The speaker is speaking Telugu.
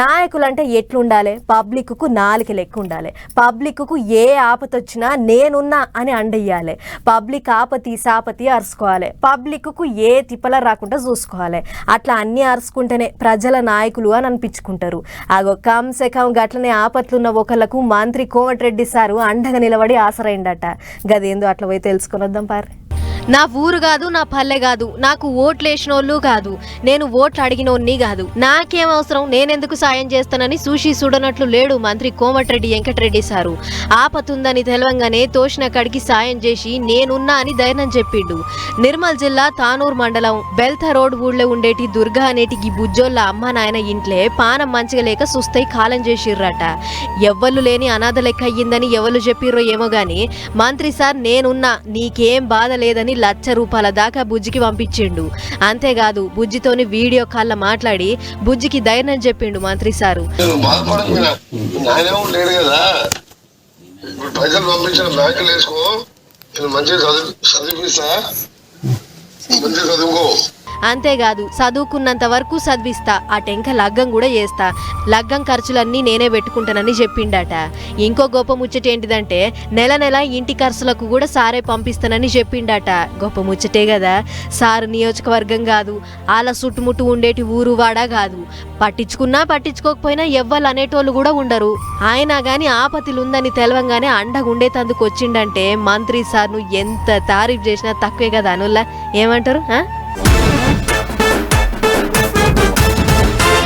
నాయకులు అంటే ఎట్లుండాలి? పబ్లిక్కు నాలుక లెక్క ఉండాలి పబ్లిక్కు ఏ ఆపత వచ్చినా నేనున్నా అని అండయ్యాలి. పబ్లిక్ ఆపతి సాపతి అరుచుకోవాలి పబ్లిక్కు ఏ తిప్పల రాకుండా చూసుకోవాలి. అట్లా అన్నీ అరుచుకుంటేనే ప్రజల నాయకులు అని అనిపించుకుంటారు. అగో కంసే కం గట్లనే ఆపత్లున్న ఒకళ్ళకు మంత్రి కోమటిరెడ్డి సారు అండగా నిలబడి ఆసరైండట గదేందో అట్లా పోయి తెలుసుకుని వద్దాం పారి నా ఊరు కాదు నా పల్లె కాదు నాకు ఓట్లు వేసినోళ్ళు కాదు నేను ఓట్లు అడిగినోన్ని కాదు. నాకేం అవసరం నేనెందుకు సాయం చేస్తానని సూషి చూడనట్లు లేడు మంత్రి కోమటిరెడ్డి వెంకటరెడ్డి సారు. ఆపతుందని తెలవంగానే తోసిన కడికి సాయం చేసి నేనున్నా అని ధైర్యం చెప్పిండు. నిర్మల్ జిల్లా తానూర్ మండలం బెల్త రోడ్ ఊళ్ళో ఉండేటి దుర్గా అనేటి బుజ్జోళ్ళ అమ్మ నాయన ఇంట్లే పానం మంచిగా లేక సుస్తై కాలం చేసిర్రట. ఎవ్వళ్ళు లేని అనాథ లెక్క అయ్యిందని ఎవరు చెప్పిర్రో ఏమో గాని మంత్రి సార్ నేనున్నా నీకేం బాధ లేదని లక్ష రూపాయల దాకా బుజ్జికి పంపించిండు. అంతేకాదు బుజ్జితోని వీడియో కాల్ల మాట్లాడి బుజ్జికి ధైర్యం చెప్పిండు మంత్రి సారు. పంపించిన బ్యాంకులు వేసుకో. మంచిగా చదివిస్తా. మంచిగా చదువుకో. అంతేకాదు చదువుకున్నంత వరకు చదివిస్తా. ఆ టెంక లగ్గం కూడా చేస్తా. లగ్గం ఖర్చులన్నీ నేనే పెట్టుకుంటానని చెప్పిండట. ఇంకో గొప్ప ముచ్చట ఏంటిదంటే నెల నెల ఇంటి ఖర్చులకు కూడా సారే పంపిస్తానని చెప్పిండట. గొప్ప ముచ్చటే కదా సార్ నియోజకవర్గం కాదు వాళ్ళ చుట్టుముట్టు ఉండేటి ఊరు వాడ కాదు. పట్టించుకున్నా పట్టించుకోకపోయినా ఎవ్వరు అనేటోళ్ళు కూడా ఉండరు. ఆయన గాని ఆపతిలుందని తెలవంగానే అండగా ఉండేతందుకు వచ్చిండంటే మంత్రి సార్ను ఎంత తారీఫ్ చేసినా తక్కువే కదా అనుల్లా? ఏమంటారు